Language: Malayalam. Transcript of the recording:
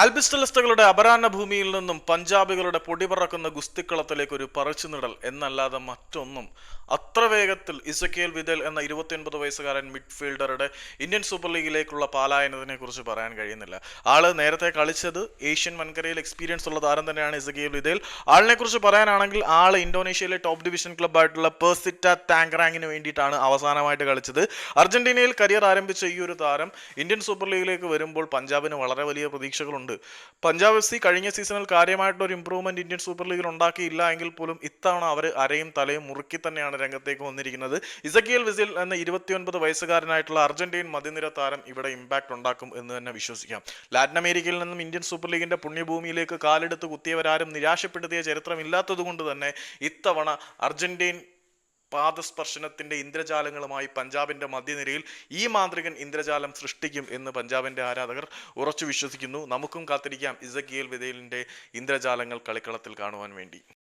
ആൽബിസ്റ്റലിസ്റ്റുകളുടെ അപരാഹ്ന ഭൂമിയിൽ നിന്നും പഞ്ചാബികളുടെ പൊടി പറക്കുന്ന ഗുസ്തിക്കളത്തിലേക്ക് ഒരു പറിച്ചുനിടൽ എന്നല്ലാതെ മറ്റൊന്നും. അത്ര വേഗത്തിൽ ഇസക്കിയൽ വിദൽ എന്ന ഇരുപത്തിയൊൻപത് വയസ്സുകാരൻ മിഡ്ഫീൽഡറുടെ ഇന്ത്യൻ സൂപ്പർ ലീഗിലേക്കുള്ള പാലായനത്തിനെ കുറിച്ച് പറയാൻ കഴിയുന്നില്ല. ആൾ നേരത്തെ കളിച്ചത് ഏഷ്യൻ വൻകരയിൽ എക്സ്പീരിയൻസ് ഉള്ള താരം തന്നെയാണ് ഇസക്കിയൽ വിദൽ ആളിനെ കുറിച്ച് പറയാനാണെങ്കിൽ ആൾ ഇന്തോനേഷ്യയിലെ ടോപ്പ് ഡിവിഷൻ ക്ലബ്ബായിട്ടുള്ള പെർസിറ്റ താങ്കറാങ്ങിന് വേണ്ടിയിട്ടാണ് അവസാനമായിട്ട് കളിച്ചത്. അർജന്റീനയിൽ കരിയർ ആരംഭിച്ച ഈ ഒരു താരം ഇന്ത്യൻ സൂപ്പർ ലീഗിലേക്ക് വരുമ്പോൾ പഞ്ചാബിന് വളരെ വലിയ പ്രതീക്ഷകളുണ്ട്. പഞ്ചാബ് എഫ് സി കഴിഞ്ഞ സീസണിൽ കാര്യമായിട്ടൊരു ഇമ്പ്രൂവ്മെന്റ് ഇന്ത്യൻ സൂപ്പർ ലീഗിൽ ഉണ്ടാക്കിയില്ല എങ്കിൽ പോലും ഇത്തവണ അവർ അരയും തലയും മുറുക്കി തന്നെയാണ് രംഗത്തേക്ക് വന്നിരിക്കുന്നത്. ഇസക്കിയൽ വിസിൽ എന്ന ഇരുപത്തിയൊൻപത് വയസ്സുകാരനായിട്ടുള്ള അർജന്റീൻ മധ്യനിര താരം ഇവിടെ ഇമ്പാക്ട് ഉണ്ടാക്കും എന്ന് തന്നെ വിശ്വസിക്കാം. ലാറ്റിൻ അമേരിക്കയിൽ നിന്നും ഇന്ത്യൻ സൂപ്പർ ലീഗിന്റെ പുണ്യഭൂമിയിലേക്ക് കാലെടുത്ത് കുത്തിയവരാരും നിരാശപ്പെടുത്തിയ ചരിത്രമില്ലാത്തതുകൊണ്ട് തന്നെ ഇത്തവണ അർജന്റീൻ പാദസ്പർശനത്തിന്റെ ഇന്ദ്രജാലങ്ങളുമായി പഞ്ചാബിന്റെ മധ്യനിരയിൽ ഈ മാന്ത്രികൻ ഇന്ദ്രജാലം സൃഷ്ടിക്കും എന്ന് പഞ്ചാബിന്റെ ആരാധകർ ഉറച്ചു വിശ്വസിക്കുന്നു. നമുക്കും കാത്തിരിക്കാം ഇസക്കിയൽ വിതയിലിന്റെ ഇന്ദ്രജാലങ്ങൾ കളിക്കളത്തിൽ കാണുവാൻ വേണ്ടി.